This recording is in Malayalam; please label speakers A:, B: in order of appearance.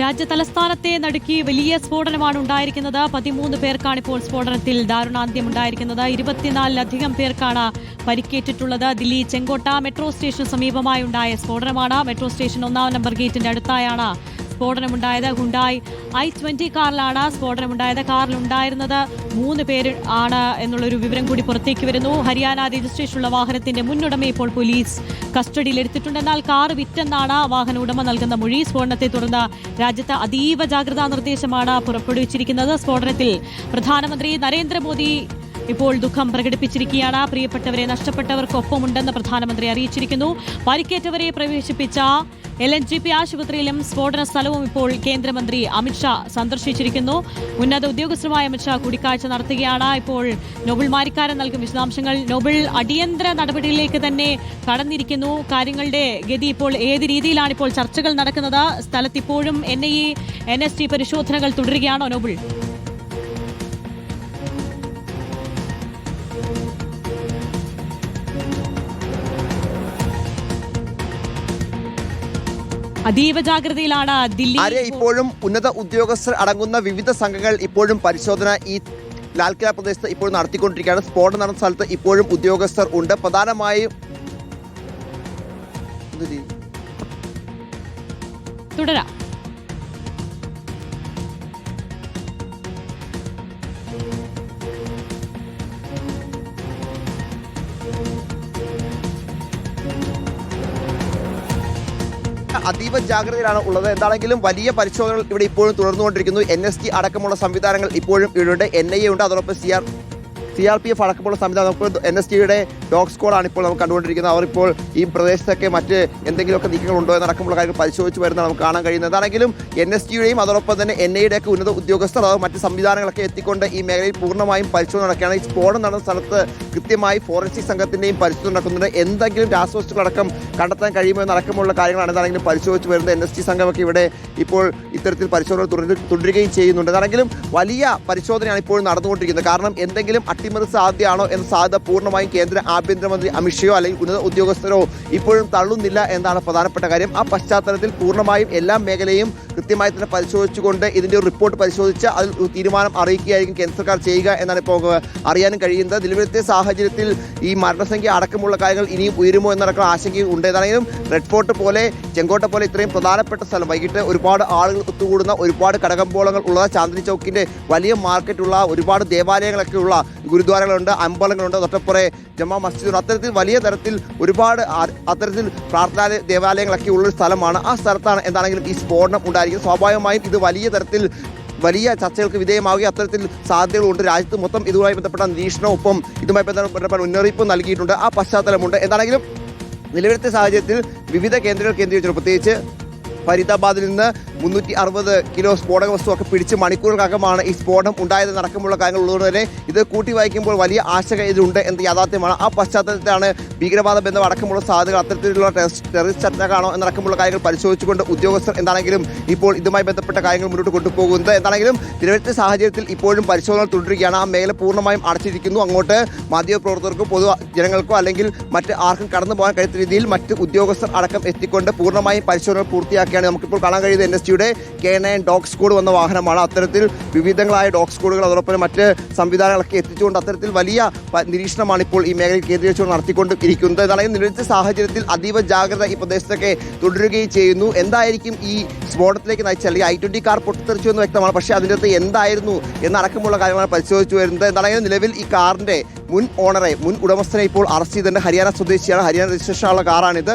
A: രാജ്യ തലസ്ഥാനത്തെ നടുക്കി വലിയ സ്ഫോടനമാണ് ഉണ്ടായിരിക്കുന്നത്. പതിമൂന്ന് പേർക്കാണ് ഇപ്പോൾ സ്ഫോടനത്തിൽ ദാരുണാന്ത്യം ഉണ്ടായിരിക്കുന്നത്. ഇരുപത്തിനാലിലധികം പേർക്കാണ് പരിക്കേറ്റിട്ടുള്ളത്. ദില്ലി ചെങ്കോട്ട മെട്രോ സ്റ്റേഷന് സമീപമായി ഉണ്ടായ സ്ഫോടനമാണ്. മെട്രോ സ്റ്റേഷൻ ഒന്നാം നമ്പർ ഗേറ്റിന്റെ അടുത്തായാണ് സ്ഫോടനമുണ്ടായത്. ഹുണ്ടായി ഐ ട്വന്റി കാറിലാണ് സ്ഫോടനമുണ്ടായത്. കാറിലുണ്ടായിരുന്നത് മൂന്ന് പേര് ആണ് എന്നുള്ളൊരു വിവരം കൂടി പുറത്തേക്ക് വരുന്നു. ഹരിയാന രജിസ്ട്രേഷനുള്ള വാഹനത്തിന്റെ മുന്നുടമ ഇപ്പോൾ പോലീസ് കസ്റ്റഡിയിൽ എടുത്തിട്ടുണ്ട് കാർ വിറ്റെന്നാണ് വാഹന ഉടമ നൽകുന്ന മൊഴി. സ്ഫോടനത്തെ തുടർന്ന് രാജ്യത്ത് അതീവ ജാഗ്രതാ നിർദ്ദേശമാണ് പുറപ്പെടുവിച്ചിരിക്കുന്നത്. സ്ഫോടനത്തിൽ പ്രധാനമന്ത്രി നരേന്ദ്രമോദി ഇപ്പോൾ ദുഃഖം പ്രകടിപ്പിച്ചിരിക്കുകയാണ്. പ്രിയപ്പെട്ടവരെ നഷ്ടപ്പെട്ടവർക്കൊപ്പമുണ്ടെന്ന് പ്രധാനമന്ത്രി അറിയിച്ചിരിക്കുന്നു. പരിക്കേറ്റവരെ പ്രവേശിപ്പിച്ച എൽ എൻ ജി പി ആശുപത്രിയിലും സ്ഫോടന സ്ഥലവും ഇപ്പോൾ കേന്ദ്രമന്ത്രി അമിത്ഷാ സന്ദർശിച്ചിരിക്കുന്നു. ഉന്നത ഉദ്യോഗസ്ഥരുമായി അമിത്ഷാ കൂടിക്കാഴ്ച നടത്തുകയാണ്. ഇപ്പോൾ നോബിൾ മാരിക്കാരൻ നൽകും വിശദാംശങ്ങൾ. നോബിൾ അടിയന്തര നടപടികളിലേക്ക് തന്നെ കടന്നിരിക്കുന്നു. കാര്യങ്ങളുടെ ഗതി ഇപ്പോൾ ഏത് രീതിയിലാണ് ഇപ്പോൾ ചർച്ചകൾ നടക്കുന്നത്? സ്ഥലത്തിപ്പോഴും N I N S T പരിശോധനകൾ തുടരുകയാണോ നോബിൾ? അതീവ ജാഗ്രതയിലാണ് ദില്ലി
B: ഇപ്പോഴും ഉന്നത ഉദ്യോഗസ്ഥർ അടങ്ങുന്ന വിവിധ സംഘങ്ങൾ ഇപ്പോഴും പരിശോധന ഈ ലാൽക്കില പ്രദേശത്ത് ഇപ്പോഴും നടത്തിക്കൊണ്ടിരിക്കുകയാണ്. സ്ഫോടനം നടന്ന സ്ഥലത്ത് ഇപ്പോഴും ഉദ്യോഗസ്ഥർ ഉണ്ട്. പ്രധാനമായും
A: തുടരാം.
B: അതീവ ജാഗ്രതയിലാണ് ഉള്ളത്. എന്താണെങ്കിലും വലിയ പരിശോധനകൾ ഇവിടെ ഇപ്പോഴും തുടർന്നുകൊണ്ടിരിക്കുന്നു. എൻ എസ് അടക്കമുള്ള സംവിധാനങ്ങൾ ഇപ്പോഴും ഇവിടെയുണ്ട് എൻ ഐ എ ഉണ്ട്. അതോടൊപ്പം C R C R P F അടക്കമുള്ള സംവിധാനം നമുക്ക് എൻ എസ് ടിയുടെ ഡോഗ് സ്ക്വാഡാണ് ഇപ്പോൾ നമുക്ക് കണ്ടുകൊണ്ടിരിക്കുന്നത്. അവരിപ്പോൾ ഈ പ്രദേശത്തൊക്കെ മറ്റ് എന്തെങ്കിലുമൊക്കെ നീക്കങ്ങൾ ഉണ്ടോ എന്നടക്കമുള്ള കാര്യങ്ങൾ പരിശോധിച്ച് വരുന്നതാണ് നമുക്ക് കാണാൻ കഴിയുന്നത്. അതാണെങ്കിലും എൻ എസ് ടിയുടെയും അതോടൊപ്പം തന്നെ എൻ ഐയുടെ ഒക്കെ ഉന്നത ഉദ്യോഗസ്ഥർ അതോ മറ്റ് സംവിധാനങ്ങളൊക്കെ എത്തിക്കൊണ്ട് ഈ മേഖലയിൽ പൂർണമായും പരിശോധന നടക്കുകയാണ്. ഈ സ്ഫോടനം നടന്ന സ്ഥലത്ത് കൃത്യമായി ഫോറൻസിക് സംഘത്തിന്റെയും പരിശോധന നടക്കുന്നുണ്ട്. എന്തെങ്കിലും രാസവസ്തുക്കളടക്കം കണ്ടെത്താൻ കഴിയുമോ എന്നടക്കമുള്ള കാര്യങ്ങളാണ് എന്താണെങ്കിലും പരിശോധിച്ച് വരുന്നത്. എൻ എസ് ടി സംഘമൊക്കെ ഇവിടെ ഇപ്പോൾ ഇത്തരത്തിൽ പരിശോധന തുടരുകയും ചെയ്യുന്നുണ്ട്. അതാണെങ്കിലും വലിയ പരിശോധനയാണ് ഇപ്പോഴും നടന്നുകൊണ്ടിരിക്കുന്നത്. കാരണം എന്തെങ്കിലും അട്ടിമറി സാധ്യതയാണോ എന്ന സാധ്യത പൂർണമായും കേന്ദ്ര ആഭ്യന്തരമന്ത്രി അമിത്ഷയോ അല്ലെങ്കിൽ ഉന്നത ഉദ്യോഗസ്ഥരോ ഇപ്പോഴും തള്ളുന്നില്ല എന്നാണ് പ്രധാനപ്പെട്ട കാര്യം. ആ പശ്ചാത്തലത്തിൽ പൂർണമായും എല്ലാ മേഖലയും കൃത്യമായി തന്നെ പരിശോധിച്ചുകൊണ്ട് ഇതിന്റെ ഒരു റിപ്പോർട്ട് പരിശോധിച്ച് അതിൽ തീരുമാനം അറിയിക്കുകയായിരിക്കും കേന്ദ്ര സർക്കാർ ചെയ്യുക എന്നാണ് ഇപ്പോൾ അറിയാനും കഴിയുന്നത്. നിലവിലത്തെ സാഹചര്യത്തിൽ ഈ മരണസംഖ്യ അടക്കമുള്ള കാര്യങ്ങൾ ഇനിയും ഉയരുമോ എന്നടക്കം ആശങ്കയും ഉണ്ട് റെഡ് ഫോർട്ട് പോലെ ചെങ്കോട്ട പോലെ ഇത്രയും പ്രധാനപ്പെട്ട സ്ഥലം വൈകിട്ട് ഒരുപാട് ആളുകൾ ഒത്തുകൂടുന്ന ഒരുപാട് കടകമ്പോളങ്ങൾ ഉള്ള ചാന്ദിനി ചൗക്കിന്റെ വലിയ മാർക്കറ്റുള്ള ഒരുപാട് ദേവാലയങ്ങളൊക്കെ ഉള്ള ഗുരുദ്വാരങ്ങളുണ്ട് അമ്പലങ്ങളുണ്ട്. തൊട്ടപ്പുറേ ജമാ മസ്ജിദ് അത്തരത്തിൽ വലിയ തരത്തിൽ ഒരുപാട് അത്തരത്തിൽ പ്രാർത്ഥനാ ദേവാലയങ്ങളൊക്കെ ഉള്ള സ്ഥലമാണ് ആ സ്ഥലത്താണ് എന്താണെങ്കിലും ഈ സ്ഫോടനം ഉണ്ടായിരിക്കുന്നത് സ്വാഭാവികമായും ഇത് വലിയ തരത്തിൽ വലിയ ചർച്ചകൾക്ക് വിധേയമാവുകയും അത്തരത്തിൽ സാധ്യതകളുണ്ട്. രാജ്യത്ത് മൊത്തം ഇതുമായി ബന്ധപ്പെട്ട നിരീക്ഷണവും ഒപ്പം ഇതുമായി ബന്ധപ്പെട്ട മുന്നറിയിപ്പ് നൽകിയിട്ടുണ്ട്. ആ പശ്ചാത്തലമുണ്ട്. എന്താണെങ്കിലും നിലവിലത്തെ സാഹചര്യത്തിൽ വിവിധ കേന്ദ്രങ്ങൾ കേന്ദ്രീകരിച്ചു. പ്രത്യേകിച്ച് ഫരീദാബാദിൽ നിന്ന് മുന്നൂറ്റി അറുപത് കിലോ സ്ഫോടക വസ്തുവൊക്കെ പിടിച്ച് മണിക്കൂറുകൾക്കകമാണ് ഈ സ്ഫോടനം ഉണ്ടായത്. നടക്കമുള്ള കാര്യങ്ങൾ ഉള്ളതുകൊണ്ട് തന്നെ ഇത് കൂട്ടി വായിക്കുമ്പോൾ വലിയ ആശങ്ക ഇതിലുണ്ട് എന്ന യാഥാർത്ഥ്യമാണ്. ആ പശ്ചാത്തലത്തിലാണ് ഭീകരവാദ ബന്ധം അടക്കമുള്ള സാധ്യതകൾ അത്തരത്തിലുള്ള ടെററിസ്റ്റ് അറ്റാക്കാണോ എന്നടക്കമുള്ള കാര്യങ്ങൾ പരിശോധിച്ചുകൊണ്ട് ഉദ്യോഗസ്ഥർ എന്താണെങ്കിലും ഇപ്പോൾ ഇതുമായി ബന്ധപ്പെട്ട കാര്യങ്ങൾ മുന്നോട്ട് കൊണ്ടുപോകുന്നത്. എന്താണെങ്കിലും നിലവിലത്തെ സാഹചര്യത്തിൽ ഇപ്പോഴും പരിശോധന തുടരുകയാണ്. ആ മേഖല പൂർണമായും അടച്ചിരിക്കുന്നു. അങ്ങോട്ട് മാധ്യമപ്രവർത്തകർക്കോ പൊതു ജനങ്ങൾക്കോ അല്ലെങ്കിൽ മറ്റ് ആർക്കും കടന്നു പോകാൻ കഴിയുന്ന രീതിയിൽ മറ്റ് ഉദ്യോഗസ്ഥർ അടക്കം എത്തിക്കൊണ്ട് പൂർണമായും പരിശോധന പൂർത്തിയാക്കിയാണ് നമുക്കിപ്പോൾ കാണാൻ കഴിയുന്നത്. എൻ. എസ്. ടിയുടെ കെ നയൻ ഡോഗ് സ്കൂഡ് വന്ന വാഹനമാണ്. അത്തരത്തിൽ വിവിധങ്ങളായ ഡോഗ് സ്കൂഡുകൾ അതോടൊപ്പം മറ്റ് സംവിധാനങ്ങളൊക്കെ എത്തിച്ചുകൊണ്ട് അത്തരത്തിൽ വലിയ നിരീക്ഷണമാണ് ഇപ്പോൾ ഈ മേഖലയിൽ കേന്ദ്രീകരിച്ചുകൊണ്ട് നടത്തിക്കൊണ്ട് ഇരിക്കുന്നത്. എന്നാണെങ്കിൽ നിലവിലത്തെ സാഹചര്യത്തിൽ അതീവ ജാഗ്രത ഈ പ്രദേശത്തൊക്കെ തുടരുകയും ചെയ്യുന്നു. എന്തായിരിക്കും ഈ സ്ഫോടനത്തിലേക്ക് നയിച്ച അല്ലെങ്കിൽ ഐ ട്വന്റി കാർ പൊട്ടിത്തെറിച്ചു എന്ന് വ്യക്തമാണ്. പക്ഷേ അതിന്റെ അകത്ത് എന്തായിരുന്നു എന്നടക്കമുള്ള കാര്യമാണ് പരിശോധിച്ചു വരുന്നത്. എന്നാണെങ്കിൽ നിലവിൽ ഈ കാറിന്റെ മുൻ ഓണറെ മുൻ ഉടമസ്ഥനെ ഇപ്പോൾ അറസ്റ്റ് ചെയ്തിട്ടുണ്ട്. ഹരിയാന സ്വദേശിയാണ്. ഹരിയാന രജിസ്ട്രേഷനുള്ള കാറാണിത്.